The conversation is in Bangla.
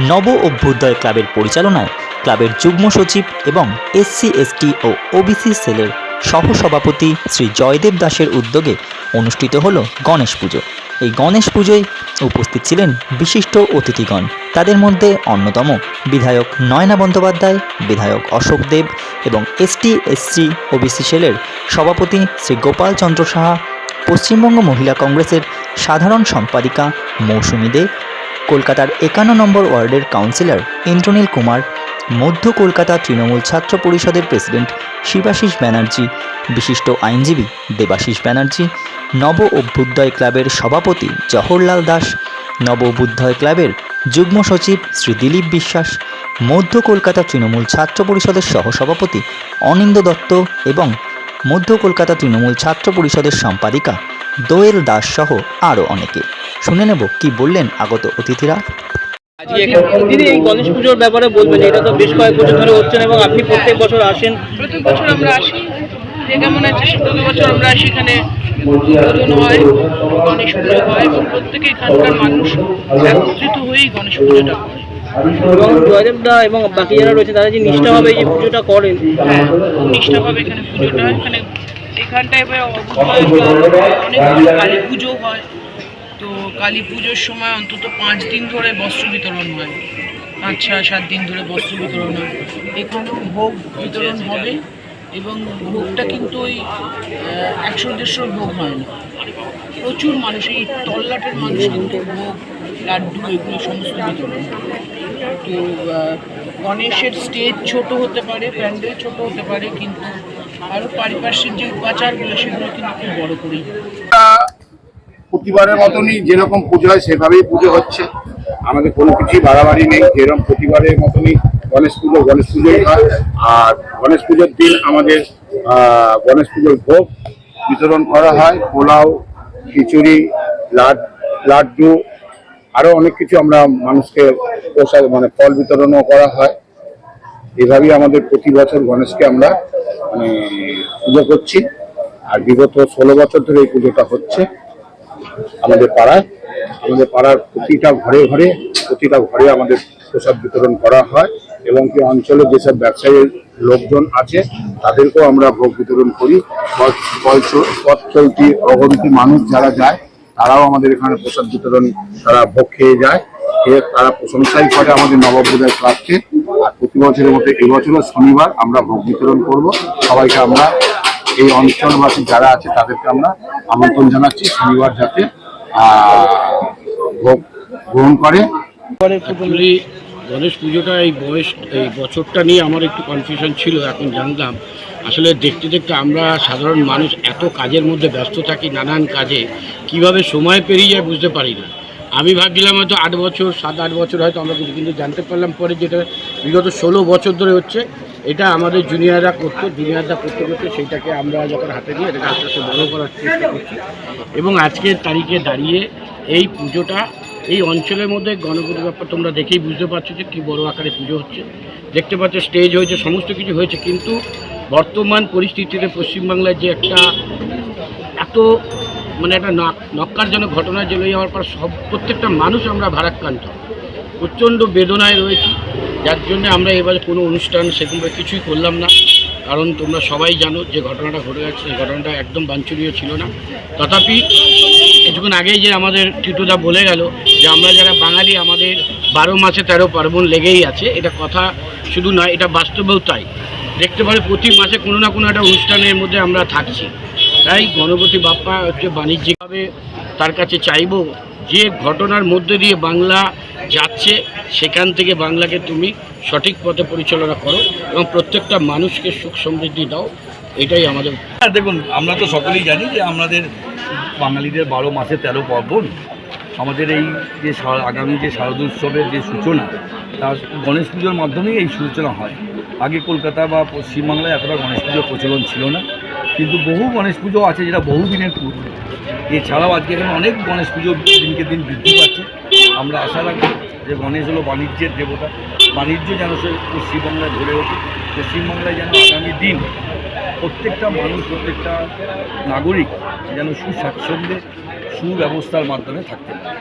নব অভ্যুদয় ক্লাবের পরিচালনায় ক্লাবের যুগ্ম সচিব এবং এসসি, এসটি ও ওবিসি সেলের সহসভাপতি শ্রী জয়দেব দাসের উদ্যোগে অনুষ্ঠিত হল গণেশ পুজো। এই গণেশ পুজোয় উপস্থিত ছিলেন বিশিষ্ট অতিথিগণ। তাদের মধ্যে অন্যতম বিধায়ক নয়না বন্দ্যোপাধ্যায়, বিধায়ক অশোক দেব এবং এসটি, এসসি, ওবিসি সেলের সভাপতি শ্রী গোপাল চন্দ্র সাহা, পশ্চিমবঙ্গ মহিলা কংগ্রেসের সাধারণ সম্পাদিকা মৌসুমী দে কলকাতার একান্ন নম্বর ওয়ার্ডের কাউন্সিলর ইন্দ্রনীল কুমার, মধ্য কলকাতা তৃণমূল ছাত্র পরিষদের প্রেসিডেন্ট শিবাশিস ব্যানার্জি, বিশিষ্ট আইনজীবী দেবাশিস ব্যানার্জি, নব অভ্যুদয় ক্লাবের সভাপতি জওহরলাল দাস, নব অভ্যুদয় ক্লাবের যুগ্ম সচিব শ্রী দিলীপ বিশ্বাস, মধ্য কলকাতা তৃণমূল ছাত্র পরিষদের সহসভাপতি অনিন্দ দত্ত এবং মধ্য কলকাতা তৃণমূল ছাত্র পরিষদের সম্পাদিকা দোয়েল দাস সহ আরও অনেকে। শুনে নেব কি বললেন আগত অতিথিরা। দিদি এই গণেশ পুজোর ব্যাপারে বলবেন এটা তো বেশ কয়েক বছর ধরে হচ্ছেন এবং আপনি প্রত্যেক বছর আসেন। প্রত্যেক বছর আমরা আসি যে কেমন আছে প্রত্যেক বছর আমরা আসি এখানে উদ্বোধন হয় গণেশ পুজো হয় এবং প্রত্যেকে এখানকার মানুষ একত্রিত হয়েই গণেশ পুজোটা এবং জয়দেব দা এবং বাকি যারা রয়েছে তারা যে নিষ্ঠাভাবে এই পুজোটা করেন। হ্যাঁ খুব নিষ্ঠাভাবে এখানে পুজোটা এখানে এখানটায় অনেক কালী পুজো হয়। তো কালী পুজোর সময় অন্তত পাঁচ দিন ধরে বস্ত্র বিতরণ হয়। পাঁচ, ছয়, সাত দিন ধরে বস্ত্র বিতরণ হয়। এখানেও ভোগ বিতরণ হবে এবং ভোগটা কিন্তু ওই একশো, দেড়শো ভোগ হয় না। প্রচুর মানুষ, এই তল্লাটের মানুষ কিন্তু ভোগ, লাড্ডু এগুলো সমস্ত বিতরণ তো গণেশের স্টেজ ছোট হতে পারে, প্যান্ডেল ছোট হতে পারে, কিন্তু আরও পারিপার্শ্বিক যে উপাচারগুলো, সেগুলো কিন্তু খুব বড় করেই। প্রতিবারের মতনই যেরকম পুজো হয় সেভাবেই পুজো হচ্ছে। আমাদের কোনো কিছুই বাড়াবাড়ি নেই, যেরকম প্রতিবারের মতনই গণেশ পুজো, গণেশ পুজোই হয়। আর গণেশ পুজোর দিন আমাদের গণেশ পুজোর ভোগ বিতরণ করা হয়, পোলাও, খিচুড়ি, লাড, লাড্ডু আরও অনেক কিছু আমরা মানুষকে প্রসাদ মানে ফল বিতরণও করা হয়। এভাবেই আমাদের প্রতি বছর গণেশকে আমরা মানে পুজো করছি। আর বিগত ষোলো বছর ধরে এই পুজোটা হচ্ছে। আমাদের পাড়ায়। আমাদের পাড়ার প্রতিটা ঘরে ঘরে, প্রতিটা ঘরে আমাদের প্রসাদ বিতরণ করা হয় এবং কি অঞ্চলে যেসব ব্যবসায়ী লোকজন আছে, তাদেরকেও আমরা ভোগ বিতরণ করি। পথ- চলতি অগন্তি মানুষ যারা যায়, তারাও আমাদের এখানে প্রসাদ বিতরণ, তারা ভোগ খেয়ে যায়। খেয়ে তারা প্রশংসাই করে আমাদের নববোধের ক্লাবকে আর প্রতি বছরের মতো এবছরও শনিবার আমরা ভোগ বিতরণ করব। সবাইকে আমরা এই অঞ্চলবাসী যারা আছে, তাদেরকে আমরা আমন্ত্রণ জানাচ্ছি, শনিবার যাতে ভোগ গ্রহণ করে। গণেশ পুজোটা এই বয়স, এই বছরটা নিয়ে আমার একটু কনফিউশন ছিল, এখন জানলাম। আসলে দেখতে দেখতে আমরা সাধারণ মানুষ এত কাজের মধ্যে ব্যস্ত থাকি নানান কাজে, কীভাবে সময় পেরিয়ে যায় বুঝতে পারি না। আমি ভাবছিলাম হয়তো আট বছর, সাত আট বছর হয়তো আমরা কিছু কিন্তু জানতে পারলাম, পরে যেটা বিগত ষোলো বছর ধরে হচ্ছে এটা আমাদের জুনিয়ররা করতো জুনিয়ররা করতে করতে সেইটাকে আমরা যখন হাতে নিয়ে এটাকে আস্তে আস্তে বড়ো করার চেষ্টা করছি। এবং আজকের তারিখে দাঁড়িয়ে এই পুজোটা এই অঞ্চলের মধ্যে গণপতি ব্যাপার তোমরা দেখেই বুঝতে পারছ যে কী বড় আকারে পুজো হচ্ছে। দেখতে পাচ্ছ স্টেজ হয়েছে, সমস্ত কিছু হয়েছে, কিন্তু বর্তমান পরিস্থিতিতে পশ্চিমবাংলার যে একটা এত মানে একটা নক- নক্কারজনক ঘটনা জেলে যাওয়ার পর সব, প্রত্যেকটা মানুষ আমরা ভারাক্রান্ত। প্রচণ্ড বেদনায় রয়েছি। যার জন্য আমরা এবারে কোনো অনুষ্ঠান সেরকমভাবে কিছুই করলাম না। কারণ তোমরা সবাই জানো যে ঘটনাটা ঘটে গেছে, সেই ঘটনাটা একদম বাঞ্ছনীয় ছিল না। তথাপি কিছুক্ষণ আগেই যে আমাদের টিটুদা বলে গেল যে আমরা যারা বাঙালি, আমাদের বারো মাসে তেরো পার্বণ লেগেই আছে। এটা কথা শুধু নয়, এটা বাস্তবেও তাই। দেখতে পারে প্রতি মাসে কোনো না কোনো একটা অনুষ্ঠানের মধ্যে আমরা থাকছি। তাই গণপতি বাপ্পা হচ্ছে বাণিজ্যিকভাবে তার কাছে চাইব যে ঘটনার মধ্যে দিয়ে বাংলা যাচ্ছে, সেখান থেকে বাংলাকে তুমি সঠিক পথে পরিচালনা করো এবং প্রত্যেকটা মানুষকে সুখ সমৃদ্ধি দাও, এটাই আমাদের হ্যাঁ দেখুন, আমরা তো সকলেই জানি যে আমাদের বাঙালিদের বারো মাসে তেরো পার্বণ। আমাদের এই যে আগামী যে শারদোৎসবের যে সূচনা, তার গণেশ পুজোর মাধ্যমেই এই সূচনা হয়। আগে কলকাতা বা পশ্চিমবাংলায় এতটা গণেশ পুজোর প্রচলন ছিল না। কিন্তু বহু গণেশ পুজো আছে যেটা বহু দিনের পুজো। এছাড়াও আজকে এখানে অনেক গণেশ পুজো দিনকে দিন বৃদ্ধি পাচ্ছে। আমরা আশা রাখি যে গণেশ হলো বাণিজ্যের দেবতা। বাণিজ্য যেন সে পশ্চিমবাংলায় ধরে ওঠে পশ্চিমবাংলায় যেন আগামী দিন প্রত্যেকটা মানুষ, প্রত্যেকটা নাগরিক যেন সুস্বাচ্ছন্দ্যে সুব্যবস্থার মাধ্যমে থাকতে পারে।